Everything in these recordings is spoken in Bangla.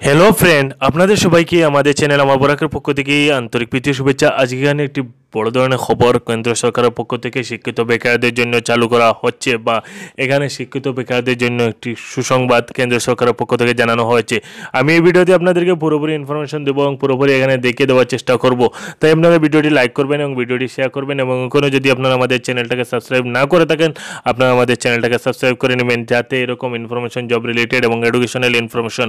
হ্যালো ফ্রেন্ড আপনাদের সবাইকে আমাদের চ্যানেল আমার বরাকের পক্ষ থেকে আন্তরিক প্রীতি শুভেচ্ছা। আজকে একটি বড় ধরনের খবর কেন্দ্র সরকারের পক্ষ থেকে শিক্ষিত বেকারদের জন্য চালু করা হচ্ছে বা এখানে শিক্ষিত বেকারদের জন্য একটি সুসংবাদ কেন্দ্র সরকারের পক্ষ থেকে জানানো হয়েছে। আমি এই ভিডিওতে আপনাদেরকে পুরোপুরি ইনফরমেশন দেবো এবং পুরোপুরি এখানে দেখে দেওয়ার চেষ্টা করব। তাই আপনারা ভিডিওটি লাইক করবেন এবং ভিডিওটি শেয়ার করবেন এবং কোনো যদি আপনারা আমাদের চ্যানেলটাকে সাবস্ক্রাইব না করে থাকেন, আপনারা আমাদের চ্যানেলটাকে সাবস্ক্রাইব করে নেবেন যাতে এরকম ইনফরমেশন জব রিলেটেড এবং এডুকেশনাল ইনফরমেশন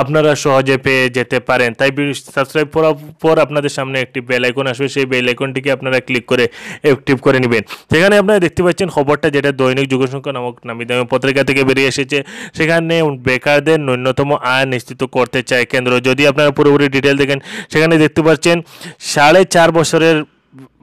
আপনারা সহজে পেয়ে যেতে পারেন। তাই সাবস্ক্রাইব করার পর আপনাদের সামনে একটি বেল আইকন আসবে। সেই বেল আইকনটিকে আপনারা ক্লিক করে অ্যাক্টিভ করে নেবেন। সেখানে আপনারা দেখতে পাচ্ছেন খবরটা যেটা দৈনিক যুগসংখ্যা নামক নামি দামি পত্রিকা থেকে বেরিয়ে এসেছে। সেখানে বেকারদের ন্যূনতম আয় নিশ্চিত করতে চায় কেন্দ্র। যদি আপনারা পুরোপুরি ডিটেল দেখেন, সেখানে দেখতে পাচ্ছেন সাড়ে চার বছরের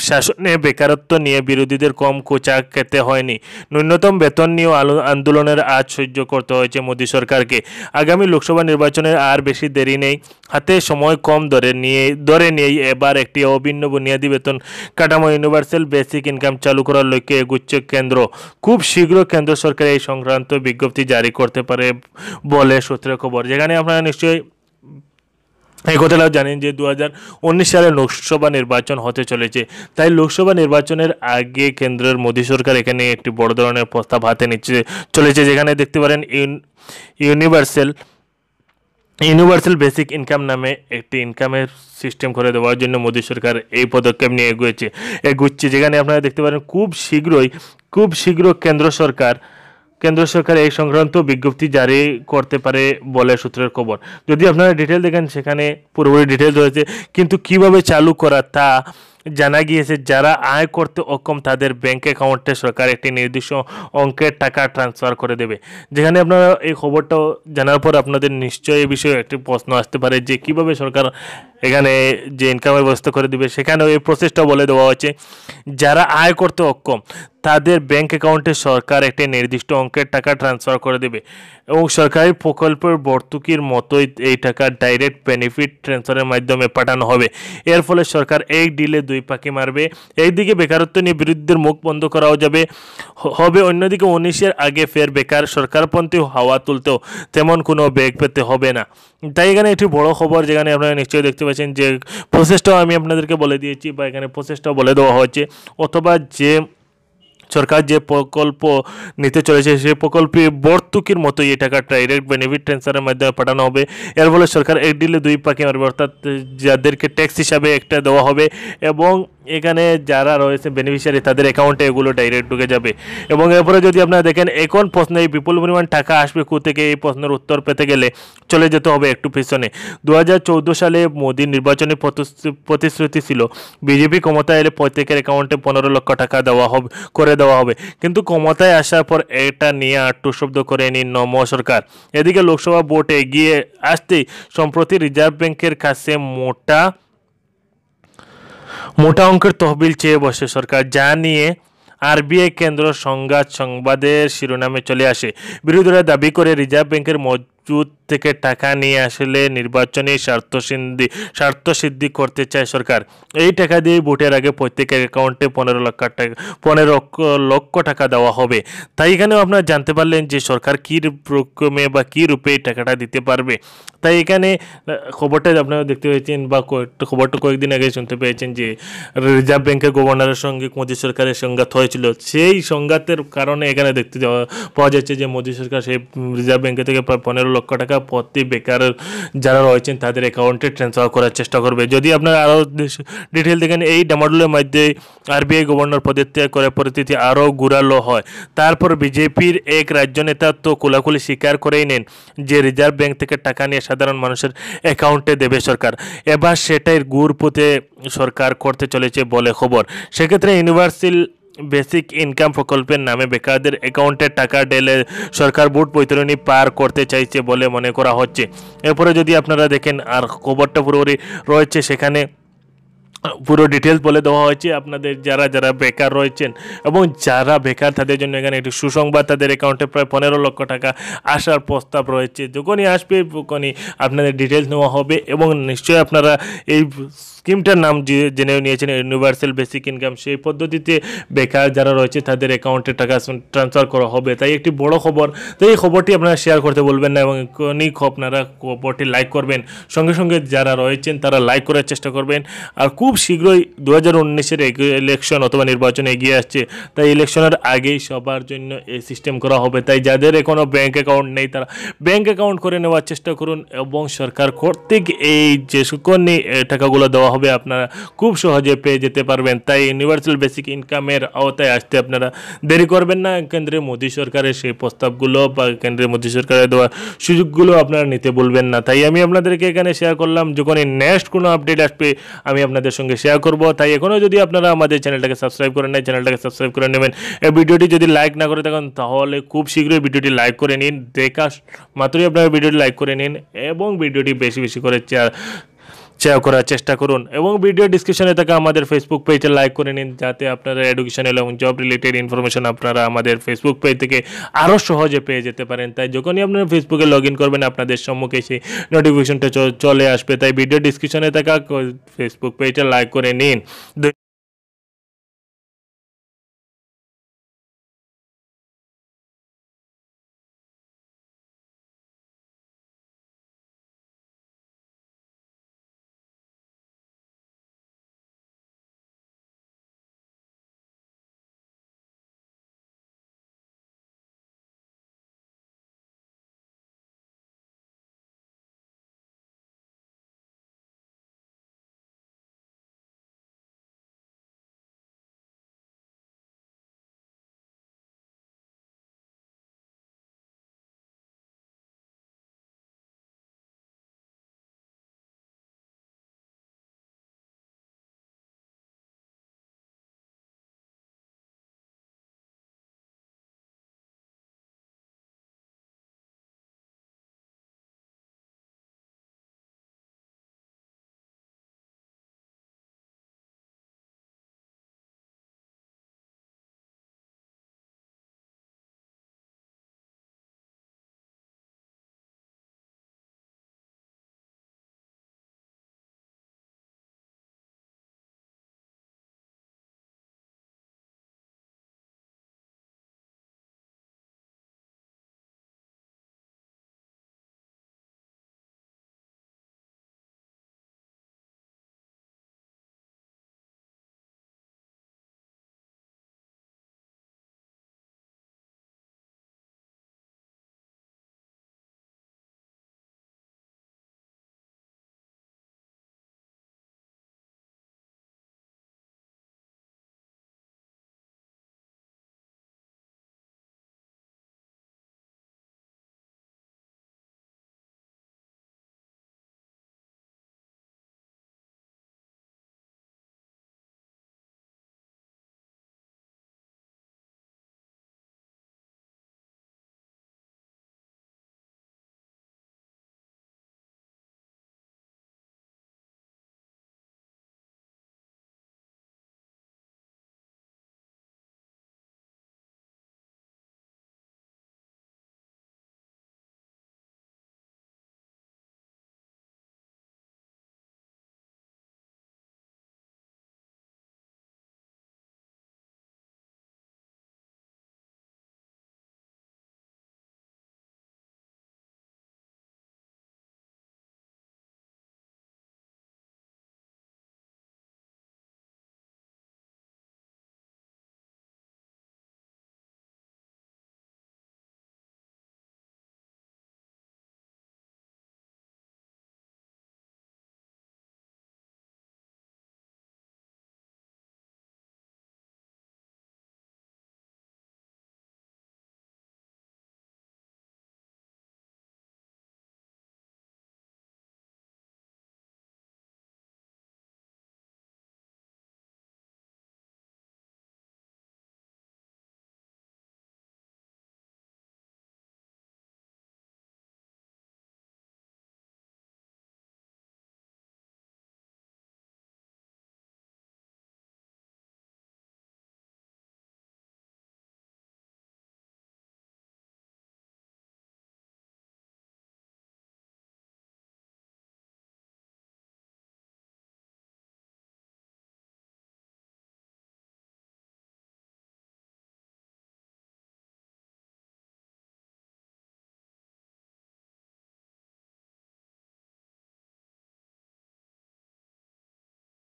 শাসনে বেকারত্ব নিয়ে বিরোধীদের কম কোচা খেতে হয়নি। ন্যূনতম বেতন নিয়েও আলো আন্দোলনের আজ সহ্য করতে হয়েছে মোদী সরকারকে। আগামী লোকসভা নির্বাচনের আর বেশি দেরি নেই। হাতে সময় কম ধরে নিয়ে ধরে নিয়েই এবার একটি অভিন্ন বুনিয়াদী বেতন কাঠামো ইউনিভার্সাল বেসিক ইনকাম চালু করার লক্ষ্যে এগুচ্ছে কেন্দ্র। খুব শীঘ্র কেন্দ্র সরকার এই সংক্রান্ত বিজ্ঞপ্তি জারি করতে পারে বলে সূত্রে খবর। যেখানে আপনারা নিশ্চয়ই এই কথাটাও জানেন যে দু হাজার উনিশ সালে লোকসভা নির্বাচন হতে চলেছে। তাই লোকসভা নির্বাচনের আগে কেন্দ্রের মোদী সরকার এখানে একটি বড় ধরনের প্রস্তাব হাতে নিচ্ছে, চলেছে। যেখানে দেখতে পারেন ইউনিভার্সাল ইউনিভার্সাল বেসিক ইনকাম নামে একটি ইনকামের সিস্টেম করে দেওয়ার জন্য মোদী সরকার এই পদক্ষেপ নিয়ে এগোয়েছে, এগুচ্ছে। যেখানে আপনারা দেখতে পারেন খুব শীঘ্রই, খুব শীঘ্র কেন্দ্র সরকার কেন্দ্র সরকার এই সংক্রান্ত বিজ্ঞপ্তি জারি করতে পারে বলে সূত্রের খবর। যদি আপনারা ডিটেল দেখেন, সেখানে পুরোপুরি ডিটেল রয়েছে। কিন্তু কীভাবে চালু করা তা জানা গিয়েছে, যারা আয় করতে অক্ষম, তাদের ব্যাঙ্ক অ্যাকাউন্টে সরকার একটি নির্দিষ্ট অঙ্কের টাকা ট্রান্সফার করে দেবে। যেখানে আপনারা এই খবরটাও জানার পর আপনাদের নিশ্চয়ই এ বিষয়ে একটি প্রশ্ন আসতে পারে যে, কীভাবে সরকার এখানে যে ইনকামের ব্যবস্থা করে দেবে, সেখানেও এই প্রসেসটা বলে দেওয়া হয়েছে। যারা আয় করতে অক্ষম তাদের ব্যাংক অ্যাকাউন্টে সরকার একটি নির্দিষ্ট অঙ্কের টাকা ট্রান্সফার করে দেবে এবং সরকারি প্রকল্পের ভর্তুকির মতোই এই টাকা ডাইরেক্ট বেনিফিট ট্রান্সফারের মাধ্যমে পাঠানো হবে। এর ফলে সরকার এক ডিলে দুই পাখি মারবে। একদিকে বেকারত্ব নিয়ে বিরুদ্ধের মুখ বন্ধ করাও যাবে। হবে অন্যদিকে উনিশের আগে ফের বেকার সরকারপন্থী হাওয়া তুলতেও তেমন কোনো বেগ পেতে হবে না। তাই এখানে একটি বড় খবর যেখানে আপনারা নিশ্চয়ই দেখতে পাচ্ছেন যে প্রসেসটাও আমি আপনাদেরকে বলে দিয়েছি বা এখানে প্রসেসটাও বলে দেওয়া হয়েছে। অথবা যে সরকার যে প্রকল্প নিতে চলেছে, সেই প্রকল্পে বর্তুকির মতোই এই টাকা ডাইরেক্ট বেনিফিট ট্রান্সফারের মাধ্যমে পাঠানো হবে। এর ফলে সরকার এক ডিলে দুই পাখি মারবে, অর্থাৎ যাদেরকে ট্যাক্স হিসাবে একটা দেওয়া হবে এবং এখানে যারা রয়েছে বেনিফিশিয়ারি তাদের অ্যাকাউন্টে এগুলো ডাইরেক্ট ঢুকে যাবে। এবং এরপরে যদি আপনারা দেখেন, এখন প্রশ্নে এই বিপুল পরিমাণ টাকা আসবে কো থেকে, এই প্রশ্নের উত্তর পেতে গেলে চলে যেতে হবে একটু পিছনে। দু হাজার চৌদ্দ সালে মোদীর নির্বাচনী প্রতিশ্রুতি ছিল, বিজেপি ক্ষমতায় এলে প্রত্যেকের অ্যাকাউন্টে পনেরো লক্ষ টাকা দেওয়া হবে, করে দেওয়া হবে। কিন্তু ক্ষমতায় আসার পর এটা নিয়ে আট্টু শব্দ করে নিন নম সরকার। এদিকে লোকসভা ভোট এগিয়ে আসতেই সম্প্রতি রিজার্ভ ব্যাংকের কাছে মোটা মোটা অঙ্কের তহবিল চেয়ে বসে সরকার যা নিয়ে আরবিআই কেন্দ্র সংঘাত সংবাদের শিরোনামে চলে আসে। বিরোধীরা দাবি করে রিজার্ভ ব্যাংকের মজুদ থেকে টাকা নিয়ে আসলে নির্বাচনী স্বার্থসিদ্ধি স্বার্থসিদ্ধি করতে চায় সরকার। এই টাকা দিয়ে ভোটের আগে প্রত্যেকের অ্যাকাউন্টে পনেরো লক্ষ টাকা, পনেরো লক্ষ টাকা দেওয়া হবে। তাই এখানেও আপনারা জানতে পারলেন যে সরকার কী রকমে বা কী রূপে এই টাকাটা দিতে পারবে। তাই এখানে খবরটা আপনারা দেখতে পেয়েছেন বা খবরটা কয়েকদিন আগে শুনতে পেয়েছেন যে রিজার্ভ ব্যাংকের গভর্নরের সঙ্গে মোদী সরকারের সংঘাত হয়েছিল। সেই সংঘাতের কারণে এখানে দেখতে পাওয়া যাচ্ছে যে মোদী সরকার সেই রিজার্ভ ব্যাংকে থেকে পনেরো টাকা প্রতি বেকার যারা রয়েছেন তাদের অ্যাকাউন্টে ট্রান্সফার করার চেষ্টা করবে। যদি আপনারা আরও ডিটেল দেখেন, এই ডামাডুলের মধ্যে আরবিআই গভর্নর পদত্যাগ করে পরিস্থিতি আরও গুড়ালো হয়। তারপর বিজেপির এক রাজ্য নেতা তো কোলাকুলি স্বীকার করেই নেন যে রিজার্ভ ব্যাংক থেকে টাকা নিয়ে সাধারণ মানুষের অ্যাকাউন্টে দেবে সরকার। এবার সেটাই গুড় পুঁতে সরকার করতে চলেছে বলে খবর। সেক্ষেত্রে ইউনিভার্সাল বেসিক ইনকাম প্রকল্পের নামে বেকারদের অ্যাকাউন্টে টাকা ডেলে সরকার বুট বৈতরণী পার করতে চাইছে বলে মনে করা হচ্ছে। এরপরে যদি আপনারা দেখেন আর খবরটা পুরোপুরি রয়েছে, সেখানে পুরো ডিটেলস বলে দেওয়া হয়েছে। আপনাদের যারা যারা বেকার রয়েছেন এবং যারা বেকার, তাদের জন্য এখানে একটি সুসংবাদ। তাদের অ্যাকাউন্টে প্রায় পনেরো লক্ষ টাকা আসার প্রস্তাব রয়েছে। যখনই আসবে, তখনই আপনাদের ডিটেলস নেওয়া হবে এবং নিশ্চয়ই আপনারা এই স্কিমটার নাম জেনে নিয়েছেন ইউনিভার্সাল বেসিক ইনকাম সেই পদ্ধতিতে বেকার যারা রয়েছে, তাদের অ্যাকাউন্টে টাকা ট্রান্সফার করা হবে। তাই একটি বড় খবর। তো এই খবরটি আপনারা শেয়ার করতে বলবেন না এবং অনেক আপনারা খবরটি লাইক করবেন। সঙ্গে সঙ্গে যারা রয়েছেন, তারা লাইক করার চেষ্টা করবেন। আর খুব শীঘ্রই দু হাজার উনিশের ইলেকশন অথবা নির্বাচন এগিয়ে আসছে। তাই ইলেকশনের আগেই সবার জন্য এই সিস্টেম করা হবে। তাই যাদের এখনও ব্যাঙ্ক অ্যাকাউন্ট নেই, তারা ব্যাঙ্ক অ্যাকাউন্ট করে নেওয়ার চেষ্টা করুন এবং সরকার কর্তৃক এই যে সুকন্যা টাকাগুলো দেওয়া হবে, আপনারা খুব সহজে পেয়ে যেতে পারবেন। তাই ইউনিভার্সাল বেসিক ইনকামের আওতায় আসতে আপনারা দেরি করবেন না। কেন্দ্রের মোদী সরকারের সেই প্রস্তাবগুলো বা কেন্দ্রের মোদী সরকারের দেওয়া সুযোগগুলো আপনারা নিতে বলবেন না। তাই আমি আপনাদেরকে এখানে শেয়ার করলাম। যখনই নেক্সট কোনো আপডেট আসবে, আমি আপনাদের সঙ্গে শেয়ার করব। তাই এখনও যদি আপনারা আমাদের চ্যানেলটাকে সাবস্ক্রাইব করেন নাই চ্যানেলটাকে সাবস্ক্রাইব করে নেবেন। এই ভিডিওটি যদি লাইক না করে থাকেন, তাহলে খুব শীঘ্রই ভিডিওটি লাইক করে নিন। দেখা মাত্রই আপনারা ভিডিওটি লাইক করে নিন এবং ভিডিওটি বেশি বেশি করে শেয়ার করার চেষ্টা করুন এবং ভিডিও ডিসক্রিপশনে থাকা আমাদের ফেসবুক পেজে লাইক করে নিন, যাতে আপনারা এডুকেশনাল এবং জব রিলেটেড ইনফরমেশন আপনারা আমাদের ফেসবুক পেজ থেকে আরও সহজে পেয়ে যেতে পারেন। তাই যখনই আপনারা ফেসবুকে লগ ইন করবেন, আপনাদের সম্মুখে সেই নোটিফিকেশনটা চলে আসবে। তাই ভিডিও ডিসক্রিপশনে থাকা ফেসবুক পেজটা লাইক করে নিন।